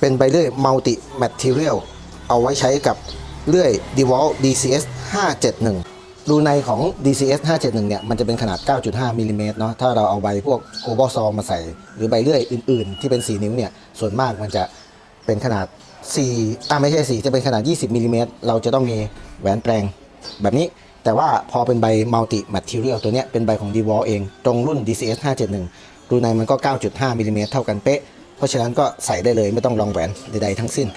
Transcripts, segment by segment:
เป็นใบเลื่อยมัลติแมทเทียลเอาไว้ใช้กับเลื่อย DeWalt DCS 571 รูในของ DCS 571 เนี่ย มันจะเป็นขนาด 9.5 มิลลิเมตรเนาะ ถ้าเราเอาใบพวกโอเบอร์ซอมาใส่ หรือใบเลื่อยอื่น ๆ ที่เป็น 4 นิ้วเนี่ย ส่วนมากมันจะเป็นขนาด 4 อ่าไม่ใช่ 4 จะเป็นขนาด 20 มิลลิเมตร เราจะต้องมีแหวนแปลงแบบนี้ แต่ว่าพอเป็นใบมัลติแมทเทียลตัวเนี้ยเป็นใบของ d e w a l เอง ตรงรุ่น DCS 571 รูในมันก็ 9.5 มิลลิเมตรเท่ากันเป๊ะ ราะฉะนั้นก็ใส่ได้เลยไม่ต้องลองแหวนใดๆทั้งสิ้น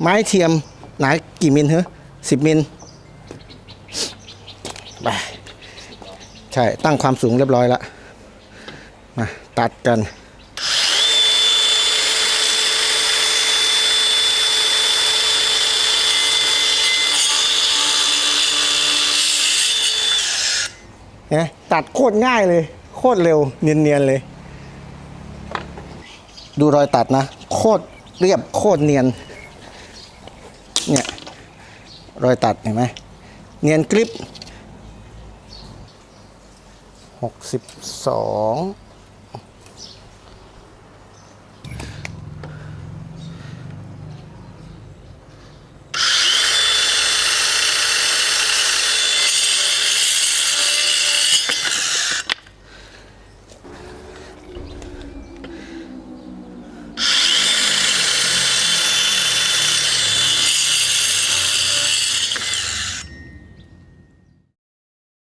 ไม้เทียมหนากี่มิลเหรอสิบมิลไปใช่ ตั้งความสูงเรียบร้อยแล้ว มา ตัดกัน นะตัดโคตรง่ายเลย โคตรเร็วเนียนๆเลย ดูรอยตัดนะ โคตรเรียบโคตรเนียน เนี่ย รอยตัดเห็นไหมเนียนกริบหกสิบสอง